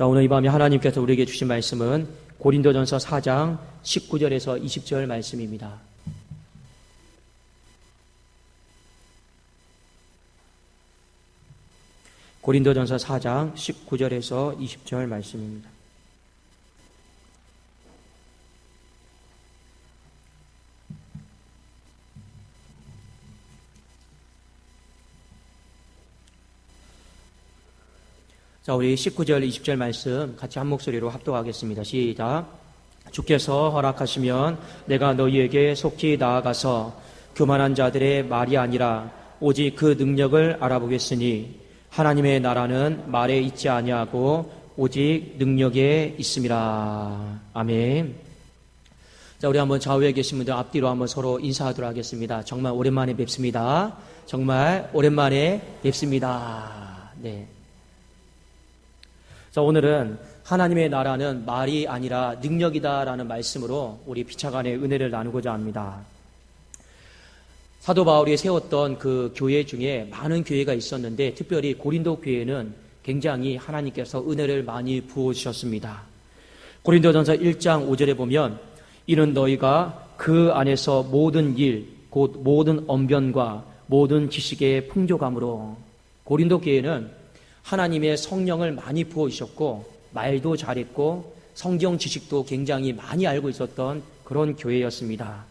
자, 오늘 이 밤에 하나님께서 우리에게 주신 말씀은 고린도전서 4장 19절에서 20절 말씀입니다. 고린도전서 4장 19절에서 20절 말씀입니다. 자, 우리 19절, 20절 말씀 같이 한 목소리로 합독하겠습니다. 시작. 주께서 허락하시면 내가 너희에게 속히 나아가서 교만한 자들의 말이 아니라 오직 그 능력을 알아보겠으니 하나님의 나라는 말에 있지 아니하고 오직 능력에 있습니다. 아멘. 자, 우리 한번 좌우에 계신 분들 앞뒤로 한번 서로 인사하도록 하겠습니다. 정말 오랜만에 뵙습니다. 정말 오랜만에 뵙습니다. 네. 자, 오늘은 하나님의 나라는 말이 아니라 능력이다라는 말씀으로 우리 피차간의 은혜를 나누고자 합니다. 사도 바울이 세웠던 그 교회 중에 많은 교회가 있었는데 특별히 고린도 교회는 굉장히 하나님께서 은혜를 많이 부어주셨습니다. 고린도전서 1장 5절에 보면 이는 너희가 그 안에서 모든 일, 곧 모든 언변과 모든 지식의 풍족함으로 고린도 교회는 하나님의 성령을 많이 부어주셨고 말도 잘했고 성경 지식도 굉장히 많이 알고 있었던 그런 교회였습니다.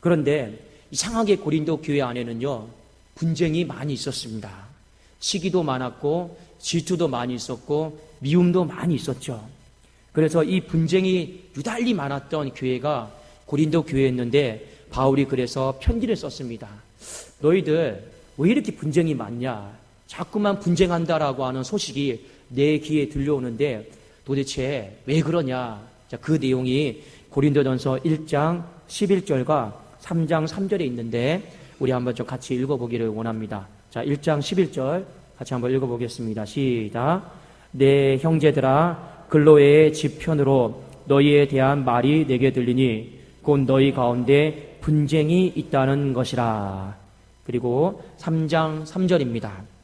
그런데 이상하게 고린도 교회 안에는요 분쟁이 많이 있었습니다. 시기도 많았고 질투도 많이 있었고 미움도 많이 있었죠. 그래서 이 분쟁이 유달리 많았던 교회가 고린도 교회였는데 바울이 그래서 편지를 썼습니다. 너희들 왜 이렇게 분쟁이 많냐? 자꾸만 분쟁한다라고 하는 소식이 내 귀에 들려오는데 도대체 왜 그러냐? 자, 그 내용이 고린도전서 1장 11절과 3장 3절에 있는데 우리 한번 좀 같이 읽어보기를 원합니다. 자, 1장 11절 같이 한번 읽어보겠습니다. 시작. 내 형제들아 근로의 지편으로 너희에 대한 말이 내게 들리니 곧 너희 가운데 분쟁이 있다는 것이라. 그리고 3장 3절입니다.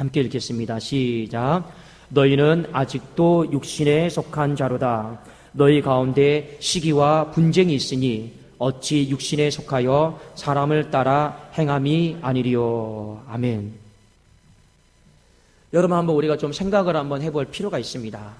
함께 읽겠습니다. 시작. 너희는 아직도 육신에 속한 자로다. 너희 가운데 시기와 분쟁이 있으니 어찌 육신에 속하여 사람을 따라 행함이 아니리요. 아멘. 여러분 한번 우리가 좀 생각을 한번 해볼 필요가 있습니다.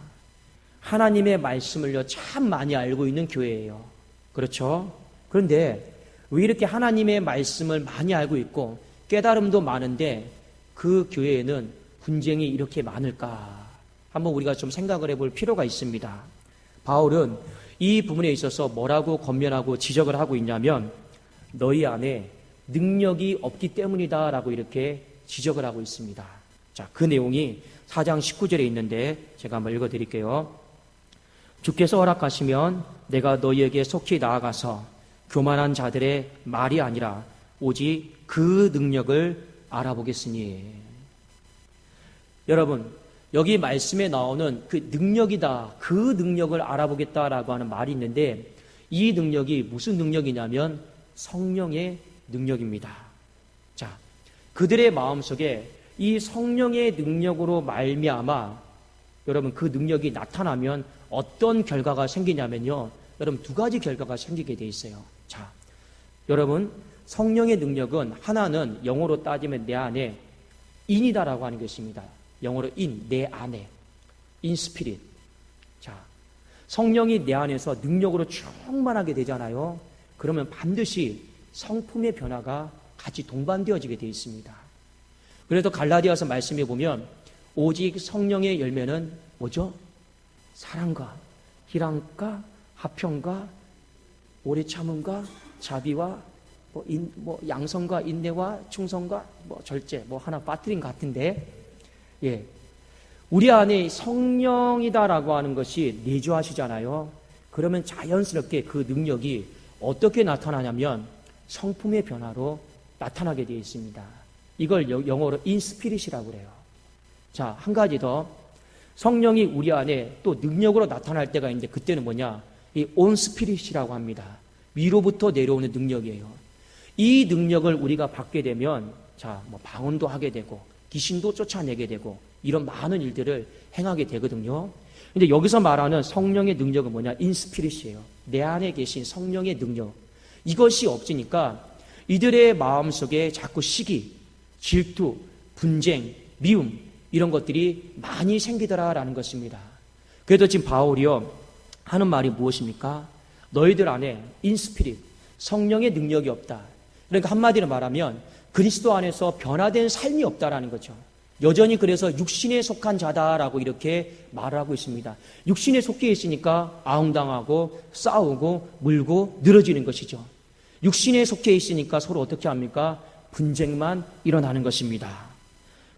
하나님의 말씀을요 참 많이 알고 있는 교회예요. 그렇죠? 그런데 왜 이렇게 하나님의 말씀을 많이 알고 있고 깨달음도 많은데 그 교회에는 분쟁이 이렇게 많을까? 한번 우리가 좀 생각을 해볼 필요가 있습니다. 바울은 이 부분에 있어서 뭐라고 권면하고 지적을 하고 있냐면 너희 안에 능력이 없기 때문이다라고 이렇게 지적을 하고 있습니다. 자, 그 내용이 4장 19절에 있는데 제가 한번 읽어 드릴게요. 주께서 허락하시면 내가 너희에게 속히 나아가서 교만한 자들의 말이 아니라 오직 그 능력을 알아보겠으니. 여러분, 여기 말씀에 나오는 그 능력이다. 그 능력을 알아보겠다라고 하는 말이 있는데 이 능력이 무슨 능력이냐면 성령의 능력입니다. 자, 그들의 마음속에 이 성령의 능력으로 말미암아 여러분 그 능력이 나타나면 어떤 결과가 생기냐면요. 여러분 두 가지 결과가 생기게 돼 있어요. 자, 여러분 성령의 능력은 하나는 영어로 따지면 내 안에 인이다라고 하는 것입니다. 영어로 인, 내 안에. 인 스피릿. 자, 성령이 내 안에서 능력으로 충만하게 되잖아요. 그러면 반드시 성품의 변화가 같이 동반되어지게 되어 있습니다. 그래서 갈라디아서 말씀해 보면 오직 성령의 열매는 뭐죠? 사랑과 희랑과 화평과 오래 참음과 자비와 뭐, 인, 뭐 양성과 인내와 충성과 뭐 절제 뭐 하나 빠뜨린 것 같은데 예 우리 안에 성령이다라고 하는 것이 내주하시잖아요. 그러면 자연스럽게 그 능력이 어떻게 나타나냐면 성품의 변화로 나타나게 되어 있습니다. 이걸 영어로 인스피릿이라고 그래요. 자, 한 가지 더. 성령이 우리 안에 또 능력으로 나타날 때가 있는데 그때는 뭐냐? 이 온스피릿이라고 합니다. 위로부터 내려오는 능력이에요. 이 능력을 우리가 받게 되면 자, 뭐 방언도 하게 되고 귀신도 쫓아내게 되고 이런 많은 일들을 행하게 되거든요. 근데 여기서 말하는 성령의 능력은 뭐냐? 인스피릿이에요. 내 안에 계신 성령의 능력. 이것이 없으니까 이들의 마음 속에 자꾸 시기, 질투, 분쟁, 미움 이런 것들이 많이 생기더라라는 것입니다. 그래도 지금 바울이요 하는 말이 무엇입니까? 너희들 안에 인스피릿 성령의 능력이 없다. 그러니까 한마디로 말하면 그리스도 안에서 변화된 삶이 없다라는 거죠. 여전히 그래서 육신에 속한 자다라고 이렇게 말하고 있습니다. 육신에 속해 있으니까 아웅당하고 싸우고 물고 늘어지는 것이죠. 육신에 속해 있으니까 서로 어떻게 합니까? 분쟁만 일어나는 것입니다.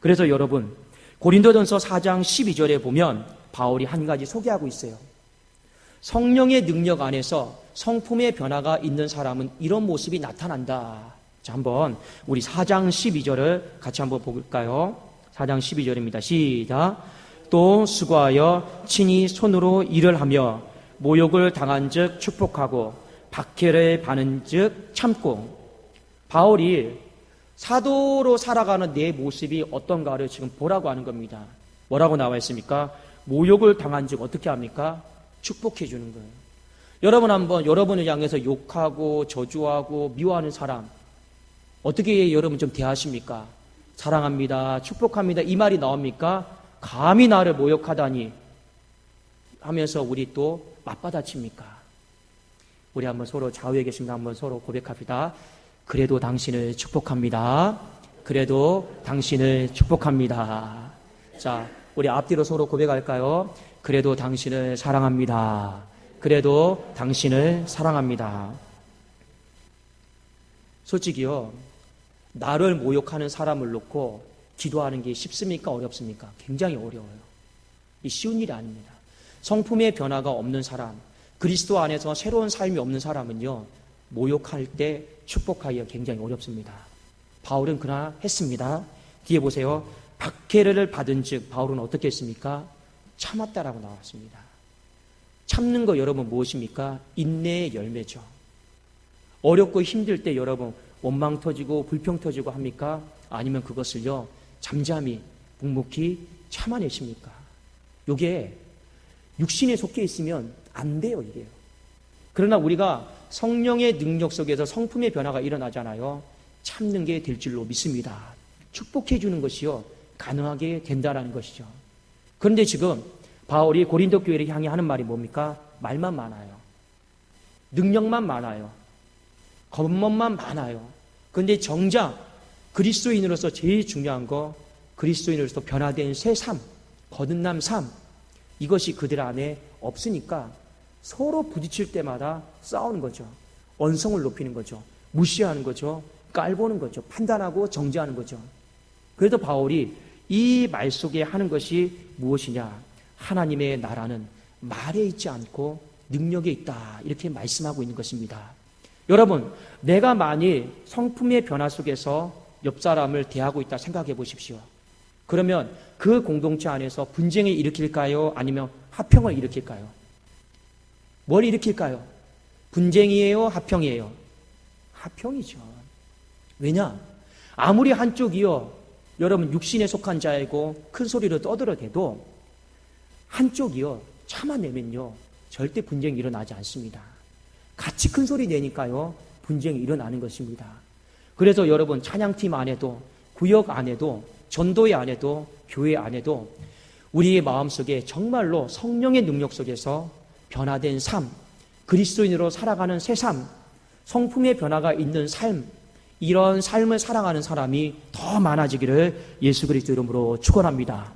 그래서 여러분 고린도전서 4장 12절에 보면 바울이 한 가지 소개하고 있어요. 성령의 능력 안에서 성품의 변화가 있는 사람은 이런 모습이 나타난다. 자, 한번 우리 4장 12절을 같이 한번 볼까요? 4장 12절입니다. 시작. 또 수고하여 친히 손으로 일을 하며 모욕을 당한 즉 축복하고 박해를 받은 즉 참고 바울이 사도로 살아가는 내 모습이 어떤가를 지금 보라고 하는 겁니다. 뭐라고 나와 있습니까? 모욕을 당한 즉 어떻게 합니까? 축복해 주는 거예요. 여러분 한번 여러분을 향해서 욕하고 저주하고 미워하는 사람 어떻게 여러분 좀 대하십니까? 사랑합니다. 축복합니다. 이 말이 나옵니까? 감히 나를 모욕하다니 하면서 우리 또 맞받아칩니까? 우리 한번 서로 좌우에 계십니다. 한번 서로 고백합니다. 그래도 당신을 축복합니다. 그래도 당신을 축복합니다. 자, 우리 앞뒤로 서로 고백할까요? 그래도 당신을 사랑합니다. 그래도 당신을 사랑합니다. 솔직히요, 나를 모욕하는 사람을 놓고 기도하는 게 쉽습니까? 어렵습니까? 굉장히 어려워요. 이 쉬운 일이 아닙니다. 성품의 변화가 없는 사람, 그리스도 안에서 새로운 삶이 없는 사람은요, 모욕할 때 축복하기가 굉장히 어렵습니다. 바울은 그러나 했습니다. 뒤에 보세요. 박해를 받은 즉, 바울은 어떻게 했습니까? 참았다라고 나왔습니다. 참는 거 여러분 무엇입니까? 인내의 열매죠. 어렵고 힘들 때 여러분 원망 터지고 불평 터지고 합니까? 아니면 그것을요, 잠잠히, 묵묵히 참아내십니까? 요게 육신에 속해 있으면 안 돼요, 이게요. 그러나 우리가 성령의 능력 속에서 성품의 변화가 일어나잖아요. 참는 게 될 줄로 믿습니다. 축복해 주는 것이요. 가능하게 된다라는 것이죠. 그런데 지금 바울이 고린도 교회를 향해 하는 말이 뭡니까? 말만 많아요. 능력만 많아요. 겉멋만 많아요. 그런데 정작 그리스도인으로서 제일 중요한 거 그리스도인으로서 변화된 새 삶, 거듭남 삶 이것이 그들 안에 없으니까 서로 부딪힐 때마다 싸우는 거죠. 언성을 높이는 거죠. 무시하는 거죠. 깔보는 거죠. 판단하고 정죄하는 거죠. 그래도 바울이 이 말 속에 하는 것이 무엇이냐? 하나님의 나라는 말에 있지 않고 능력에 있다. 이렇게 말씀하고 있는 것입니다. 여러분, 내가 만일 성품의 변화 속에서 옆 사람을 대하고 있다 생각해 보십시오. 그러면 그 공동체 안에서 분쟁을 일으킬까요? 아니면 화평을 일으킬까요? 뭘 일으킬까요? 분쟁이에요? 화평이에요? 화평이죠. 왜냐? 아무리 한쪽이요, 여러분 육신에 속한 자이고 큰 소리로 떠들어대도 한쪽이요, 참아내면요, 절대 분쟁이 일어나지 않습니다. 같이 큰 소리 내니까요, 분쟁이 일어나는 것입니다. 그래서 여러분 찬양팀 안에도, 구역 안에도, 전도회 안에도, 교회 안에도 우리의 마음속에 정말로 성령의 능력 속에서 변화된 삶, 그리스도인으로 살아가는 새 삶, 성품의 변화가 있는 삶, 이런 삶을 살아가는 사람이 더 많아지기를 예수 그리스도 이름으로 축원합니다.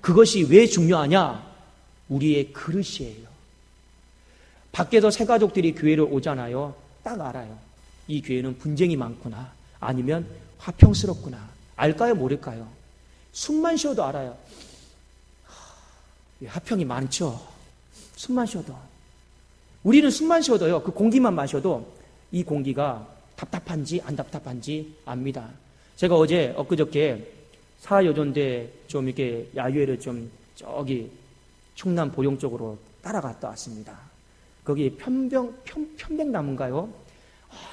그것이 왜 중요하냐? 우리의 그릇이에요. 밖에서 새 가족들이 교회를 오잖아요. 딱 알아요. 이 교회는 분쟁이 많구나. 아니면 화평스럽구나. 알까요? 모를까요? 숨만 쉬어도 알아요. 화평이 많죠. 숨만 쉬어도. 우리는 숨만 쉬어도요. 그 공기만 마셔도 이 공기가 답답한지 안 답답한지 압니다. 제가 어제 엊그저께 사여전대 좀 이렇게 야유회를 좀 저기 충남 보령 쪽으로 따라갔다 왔습니다. 거기 편병, 편, 편백나무인가요?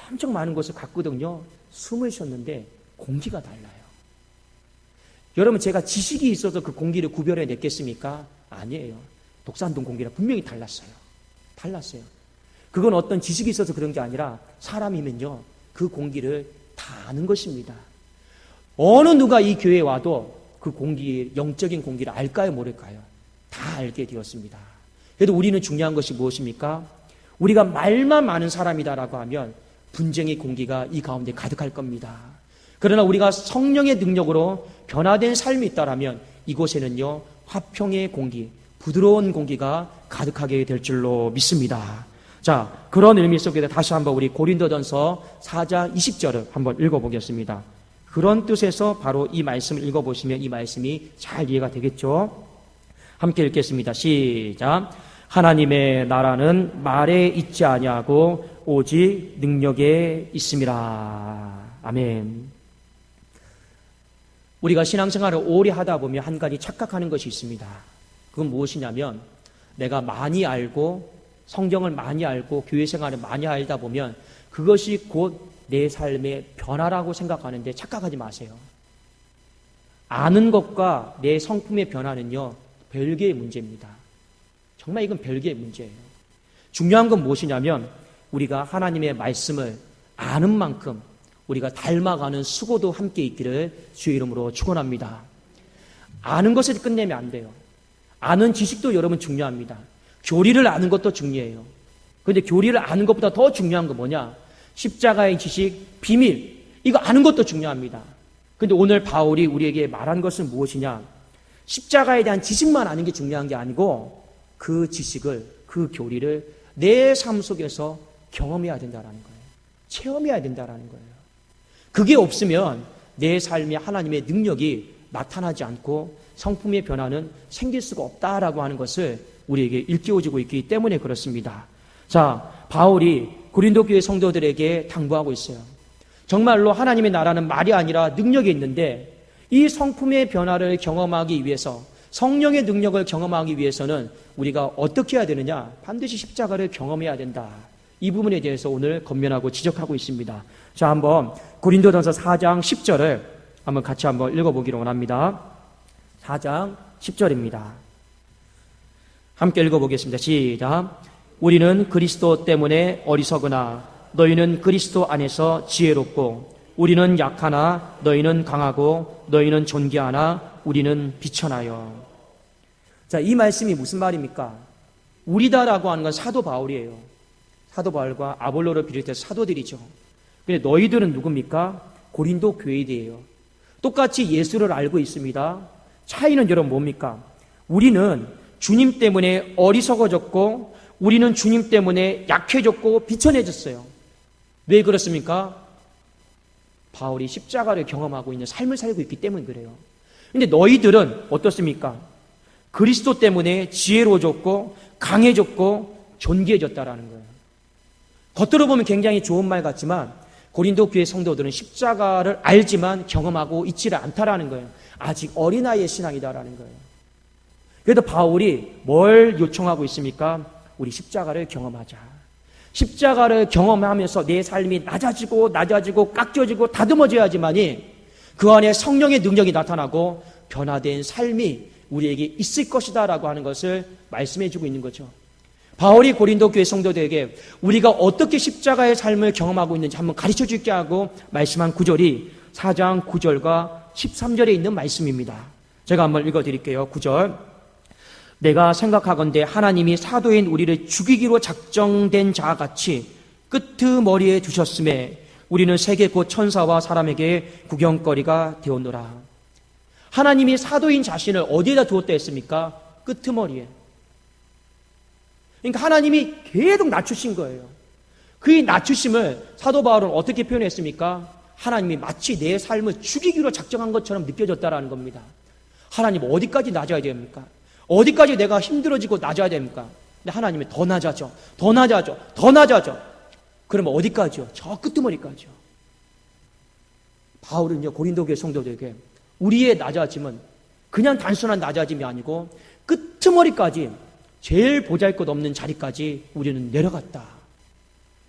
엄청 많은 곳을 갔거든요. 숨을 쉬었는데 공기가 달라요. 여러분 제가 지식이 있어서 그 공기를 구별해 냈겠습니까? 아니에요. 독산동 공기랑 분명히 달랐어요. 달랐어요. 그건 어떤 지식이 있어서 그런 게 아니라 사람이면요. 그 공기를 다 아는 것입니다. 어느 누가 이 교회에 와도 그 공기, 영적인 공기를 알까요, 모를까요? 다 알게 되었습니다. 그래도 우리는 중요한 것이 무엇입니까? 우리가 말만 많은 사람이다라고 하면 분쟁의 공기가 이 가운데 가득할 겁니다. 그러나 우리가 성령의 능력으로 변화된 삶이 있다라면 이곳에는요, 화평의 공기, 부드러운 공기가 가득하게 될 줄로 믿습니다. 자, 그런 의미 속에서 다시 한번 우리 고린도전서 4장 20절을 한번 읽어보겠습니다. 그런 뜻에서 바로 이 말씀을 읽어보시면 이 말씀이 잘 이해가 되겠죠? 함께 읽겠습니다. 시작. 하나님의 나라는 말에 있지 아니하고 오직 능력에 있습니다. 아멘. 우리가 신앙생활을 오래 하다 보면 한 가지 착각하는 것이 있습니다. 그건 무엇이냐면 내가 많이 알고 성경을 많이 알고 교회 생활을 많이 알다 보면 그것이 곧 내 삶의 변화라고 생각하는데 착각하지 마세요. 아는 것과 내 성품의 변화는요, 별개의 문제입니다. 정말 이건 별개의 문제예요. 중요한 건 무엇이냐면 우리가 하나님의 말씀을 아는 만큼 우리가 닮아가는 수고도 함께 있기를 주의 이름으로 축원합니다. 아는 것을 끝내면 안 돼요. 아는 지식도 여러분 중요합니다. 교리를 아는 것도 중요해요. 그런데 교리를 아는 것보다 더 중요한 건 뭐냐? 십자가의 지식, 비밀. 이거 아는 것도 중요합니다. 근데 오늘 바울이 우리에게 말한 것은 무엇이냐? 십자가에 대한 지식만 아는 게 중요한 게 아니고 그 지식을, 그 교리를 내 삶 속에서 경험해야 된다라는 거예요. 체험해야 된다라는 거예요. 그게 없으면 내 삶에 하나님의 능력이 나타나지 않고 성품의 변화는 생길 수가 없다라고 하는 것을 우리에게 일깨워주고 있기 때문에 그렇습니다. 자, 바울이 고린도 교회 성도들에게 당부하고 있어요. 정말로 하나님의 나라는 말이 아니라 능력이 있는데 이 성품의 변화를 경험하기 위해서 성령의 능력을 경험하기 위해서는 우리가 어떻게 해야 되느냐? 반드시 십자가를 경험해야 된다. 이 부분에 대해서 오늘 건면하고 지적하고 있습니다. 자, 한번 고린도전서 4장 10절을 한번 같이 한번 읽어보기로 원합니다. 4장 10절입니다. 함께 읽어보겠습니다. 시작. 우리는 그리스도 때문에 어리석으나 너희는 그리스도 안에서 지혜롭고 우리는 약하나 너희는 강하고 너희는 존귀하나 우리는 비천하여. 자, 이 말씀이 무슨 말입니까? 우리다라고 하는 건 사도 바울이에요. 사도 바울과 아볼로를 비롯해서 사도들이죠. 근데 너희들은 누굽니까? 고린도 교회들이에요. 똑같이 예수를 알고 있습니다. 차이는 여러분 뭡니까? 우리는 주님 때문에 어리석어졌고 우리는 주님 때문에 약해졌고 비천해졌어요. 왜 그렇습니까? 바울이 십자가를 경험하고 있는 삶을 살고 있기 때문에 그래요. 근데 너희들은 어떻습니까? 그리스도 때문에 지혜로워졌고 강해졌고 존귀해졌다라는 거예요. 겉으로 보면 굉장히 좋은 말 같지만 고린도 교회 성도들은 십자가를 알지만 경험하고 있지를 않다라는 거예요. 아직 어린아이의 신앙이다라는 거예요. 그래도 바울이 뭘 요청하고 있습니까? 우리 십자가를 경험하자. 십자가를 경험하면서 내 삶이 낮아지고 낮아지고 깎여지고 다듬어져야지만이 그 안에 성령의 능력이 나타나고 변화된 삶이 우리에게 있을 것이다 라고 하는 것을 말씀해 주고 있는 거죠. 바울이 고린도 교회 성도들에게 우리가 어떻게 십자가의 삶을 경험하고 있는지 한번 가르쳐 줄게 하고 말씀한 구절이 4장 9절과 13절에 있는 말씀입니다. 제가 한번 읽어 드릴게요. 9절. 내가 생각하건대 하나님이 사도인 우리를 죽이기로 작정된 자 같이 끄트머리에 두셨음에 우리는 세계 곧 천사와 사람에게 구경거리가 되었노라. 하나님이 사도인 자신을 어디에다 두었다 했습니까? 끄트머리에. 그러니까 하나님이 계속 낮추신 거예요. 그 낮추심을 사도 바울은 어떻게 표현했습니까? 하나님이 마치 내 삶을 죽이기로 작정한 것처럼 느껴졌다라는 겁니다. 하나님 어디까지 낮아야 됩니까? 어디까지 내가 힘들어지고 낮아야 됩니까? 근데 하나님이 더 낮아져, 더 낮아져, 더 낮아져. 그러면 어디까지요? 저 끄트머리까지요. 바울은요, 고린도 교회 성도들에게 우리의 낮아짐은 그냥 단순한 낮아짐이 아니고 끄트머리까지 제일 보잘 것 없는 자리까지 우리는 내려갔다.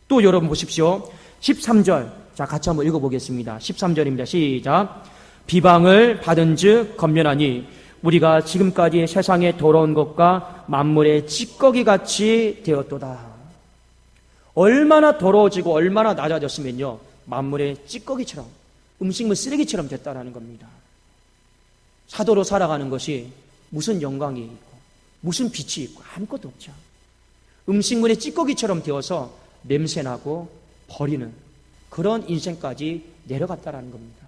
또 여러분 보십시오. 13절. 자, 같이 한번 읽어보겠습니다. 13절입니다. 시작. 비방을 받은 즉, 건면하니 우리가 지금까지 세상에 돌아온 것과 만물의 찌꺼기 같이 되었도다. 얼마나 더러워지고 얼마나 낮아졌으면요. 만물의 찌꺼기처럼 음식물 쓰레기처럼 됐다라는 겁니다. 사도로 살아가는 것이 무슨 영광이 있고 무슨 빛이 있고 아무것도 없죠. 음식물의 찌꺼기처럼 되어서 냄새나고 버리는 그런 인생까지 내려갔다라는 겁니다.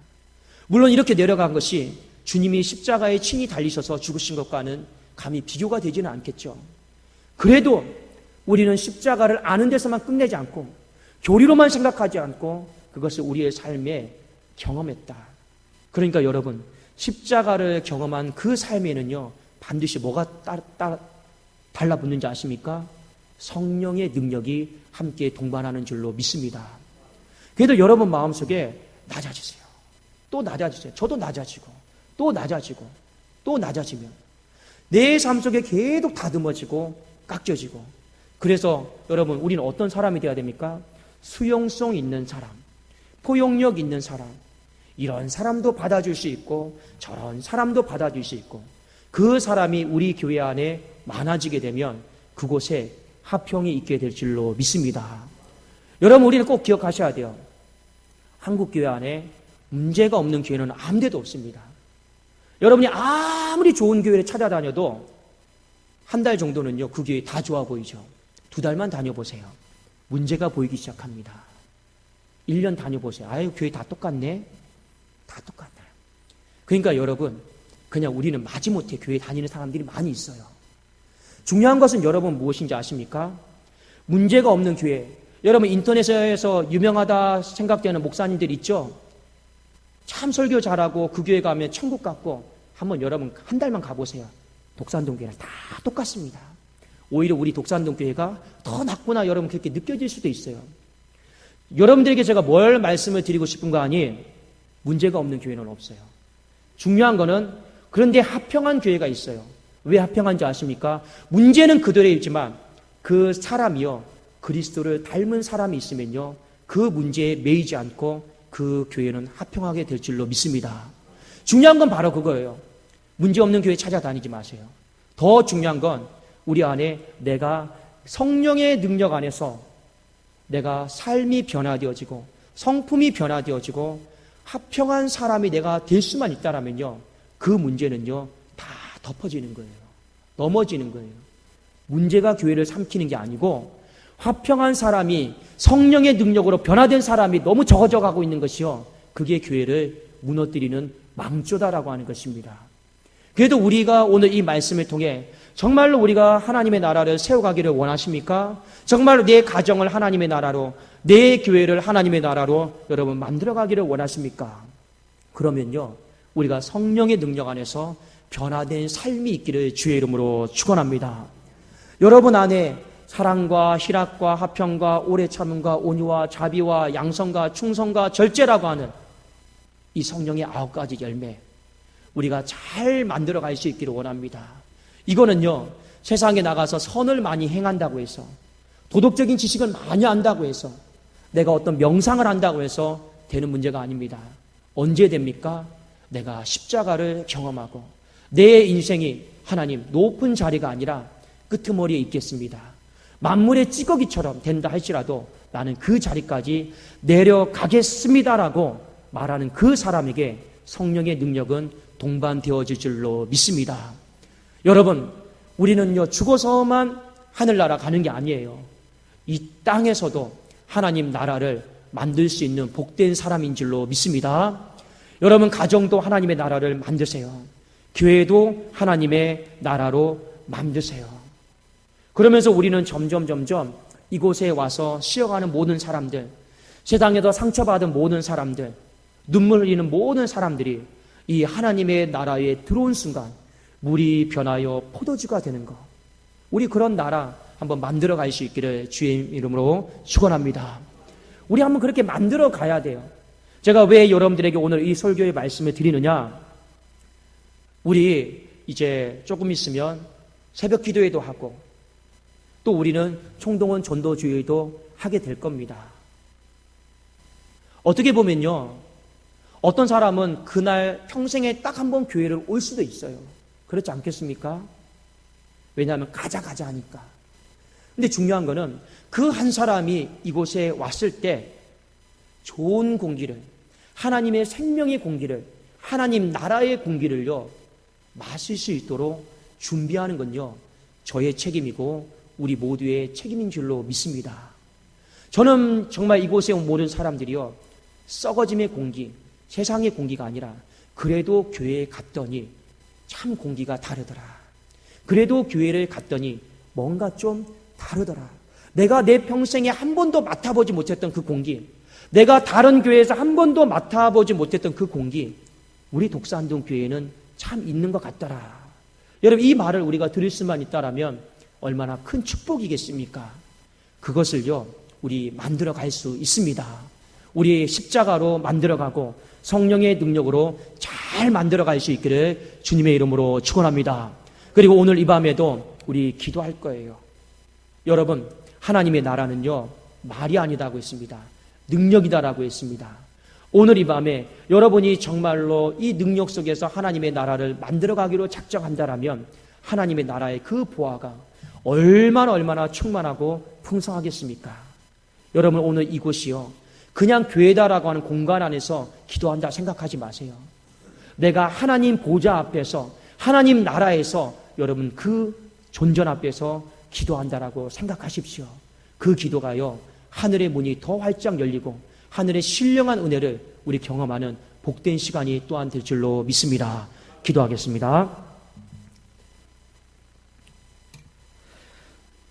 물론 이렇게 내려간 것이 주님이 십자가에 친히 달리셔서 죽으신 것과는 감히 비교가 되지는 않겠죠. 그래도 우리는 십자가를 아는 데서만 끝내지 않고 교리로만 생각하지 않고 그것을 우리의 삶에 경험했다. 그러니까 여러분 십자가를 경험한 그 삶에는요 반드시 뭐가 따, 따, 달라붙는지 아십니까? 성령의 능력이 함께 동반하는 줄로 믿습니다. 그래도 여러분 마음속에 낮아지세요. 또 낮아지세요. 저도 낮아지고 또 낮아지고 또 낮아지면 내 삶 속에 계속 다듬어지고 깎여지고 그래서 여러분 우리는 어떤 사람이 되어야 됩니까? 수용성 있는 사람, 포용력 있는 사람, 이런 사람도 받아줄 수 있고 저런 사람도 받아줄 수 있고 그 사람이 우리 교회 안에 많아지게 되면 그곳에 화평이 있게 될 줄로 믿습니다. 여러분 우리는 꼭 기억하셔야 돼요. 한국 교회 안에 문제가 없는 교회는 아무데도 없습니다. 여러분이 아무리 좋은 교회를 찾아다녀도 한 달 정도는요 그 교회 다 좋아 보이죠. 두 달만 다녀보세요. 문제가 보이기 시작합니다. 1년 다녀보세요. 아유 교회 다 똑같네. 다 똑같아요. 그러니까 여러분 그냥 우리는 마지못해 교회 다니는 사람들이 많이 있어요. 중요한 것은 여러분 무엇인지 아십니까? 문제가 없는 교회. 여러분 인터넷에서 유명하다 생각되는 목사님들 있죠? 참 설교 잘하고 그 교회 가면 천국 같고 한번 여러분 한 달만 가보세요. 독산동 교회는 다 똑같습니다. 오히려 우리 독산동 교회가 더 낫구나 여러분 그렇게 느껴질 수도 있어요. 여러분들에게 제가 뭘 말씀을 드리고 싶은 거 아니? 문제가 없는 교회는 없어요. 중요한 거는 그런데 합평한 교회가 있어요. 왜 합평한지 아십니까? 문제는 그대로 있지만 그 사람이요. 그리스도를 닮은 사람이 있으면요. 그 문제에 매이지 않고 그 교회는 합평하게 될 줄로 믿습니다. 중요한 건 바로 그거예요. 문제 없는 교회 찾아다니지 마세요. 더 중요한 건 우리 안에 내가 성령의 능력 안에서 내가 삶이 변화되어지고 성품이 변화되어지고 합평한 사람이 내가 될 수만 있다라면요. 그 문제는요. 다 덮어지는 거예요. 넘어지는 거예요. 문제가 교회를 삼키는 게 아니고 화평한 사람이 성령의 능력으로 변화된 사람이 너무 적어져 가고 있는 것이요. 그게 교회를 무너뜨리는 망조다라고 하는 것입니다. 그래도 우리가 오늘 이 말씀을 통해 정말로 우리가 하나님의 나라를 세워가기를 원하십니까? 정말로 내 가정을 하나님의 나라로, 내 교회를 하나님의 나라로 여러분 만들어가기를 원하십니까? 그러면요, 우리가 성령의 능력 안에서 변화된 삶이 있기를 주의 이름으로 축원합니다. 여러분 안에 사랑과 희락과 화평과 오래 참음과 온유와 자비와 양성과 충성과 절제라고 하는 이 성령의 아홉 가지 열매 우리가 잘 만들어 갈 수 있기를 원합니다. 이거는요 세상에 나가서 선을 많이 행한다고 해서 도덕적인 지식을 많이 안다고 해서 내가 어떤 명상을 한다고 해서 되는 문제가 아닙니다. 언제 됩니까? 내가 십자가를 경험하고 내 인생이 하나님 높은 자리가 아니라 끄트머리에 있겠습니다. 만물의 찌꺼기처럼 된다 할지라도 나는 그 자리까지 내려가겠습니다라고 말하는 그 사람에게 성령의 능력은 동반되어질 줄로 믿습니다. 여러분, 우리는요, 죽어서만 하늘나라 가는 게 아니에요. 이 땅에서도 하나님 나라를 만들 수 있는 복된 사람인 줄로 믿습니다. 여러분, 가정도 하나님의 나라를 만드세요. 교회도 하나님의 나라로 만드세요. 그러면서 우리는 점점 점점 이곳에 와서 쉬어가는 모든 사람들, 세상에서 상처받은 모든 사람들, 눈물 흘리는 모든 사람들이 이 하나님의 나라에 들어온 순간 물이 변하여 포도주가 되는 것. 우리 그런 나라 한번 만들어 갈 수 있기를 주의 이름으로 축원합니다. 우리 한번 그렇게 만들어 가야 돼요. 제가 왜 여러분들에게 오늘 이 설교의 말씀을 드리느냐? 우리 이제 조금 있으면 새벽 기도회도 하고 또 우리는 총동원 전도주의도 하게 될 겁니다. 어떻게 보면요. 어떤 사람은 그날 평생에 딱 한 번 교회를 올 수도 있어요. 그렇지 않겠습니까? 왜냐하면 가자 가자 하니까. 근데 중요한 거는 그 한 사람이 이곳에 왔을 때 좋은 공기를 하나님의 생명의 공기를 하나님 나라의 공기를요 마실 수 있도록 준비하는 건요 저의 책임이고 우리 모두의 책임인 줄로 믿습니다. 저는 정말 이곳에 온 모든 사람들이요 썩어짐의 공기, 세상의 공기가 아니라 그래도 교회에 갔더니 참 공기가 다르더라. 그래도 교회를 갔더니 뭔가 좀 다르더라. 내가 내 평생에 한 번도 맡아보지 못했던 그 공기, 내가 다른 교회에서 한 번도 맡아보지 못했던 그 공기, 우리 독산동 교회는 참 있는 것 같더라. 여러분, 이 말을 우리가 들을 수만 있다라면 얼마나 큰 축복이겠습니까? 그것을요, 우리 만들어 갈 수 있습니다. 우리 십자가로 만들어 가고 성령의 능력으로 잘 만들어 갈 수 있기를 주님의 이름으로 축원합니다. 그리고 오늘 이 밤에도 우리 기도할 거예요. 여러분, 하나님의 나라는요, 말이 아니다고 했습니다. 능력이다라고 했습니다. 오늘 이 밤에 여러분이 정말로 이 능력 속에서 하나님의 나라를 만들어 가기로 작정한다라면 하나님의 나라의 그 보화가 얼마나 얼마나 충만하고 풍성하겠습니까? 여러분 오늘 이곳이요. 그냥 교회다라고 하는 공간 안에서 기도한다 생각하지 마세요. 내가 하나님 보좌 앞에서 하나님 나라에서 여러분 그 존전 앞에서 기도한다라고 생각하십시오. 그 기도가요. 하늘의 문이 더 활짝 열리고 하늘의 신령한 은혜를 우리 경험하는 복된 시간이 또한 될 줄로 믿습니다. 기도하겠습니다.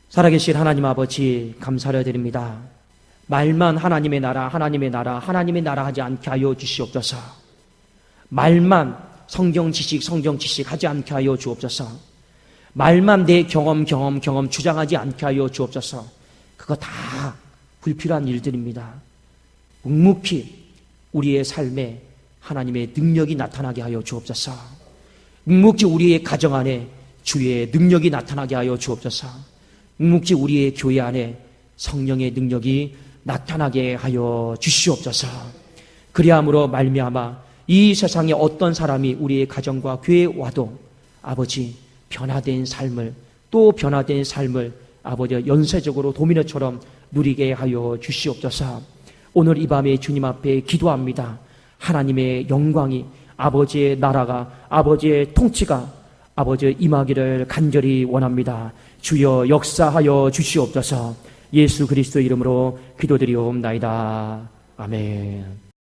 살아계신 하나님 아버지 감사를 드립니다. 말만 하나님의 나라, 하나님의 나라, 하나님의 나라 하지 않게 하여 주시옵소서. 말만 성경 지식, 성경 지식 하지 않게 하여 주옵소서. 말만 내 경험, 경험, 경험 주장하지 않게 하여 주옵소서. 그거 다 불필요한 일들입니다. 묵묵히 우리의 삶에 하나님의 능력이 나타나게 하여 주옵소서. 묵묵히 우리의 가정 안에 주의 능력이 나타나게 하여 주옵소서. 묵묵히 우리의 교회 안에 성령의 능력이 나타나게 하여 주시옵소서. 그리함으로 말미암아 이 세상에 어떤 사람이 우리의 가정과 교회에 와도 아버지 변화된 삶을 또 변화된 삶을 아버지 연쇄적으로 도미노처럼 누리게 하여 주시옵소서. 오늘 이 밤에 주님 앞에 기도합니다. 하나님의 영광이 아버지의 나라가 아버지의 통치가 아버지의 임하기를 간절히 원합니다. 주여 역사하여 주시옵소서. 예수 그리스도 이름으로 기도드리옵나이다. 아멘.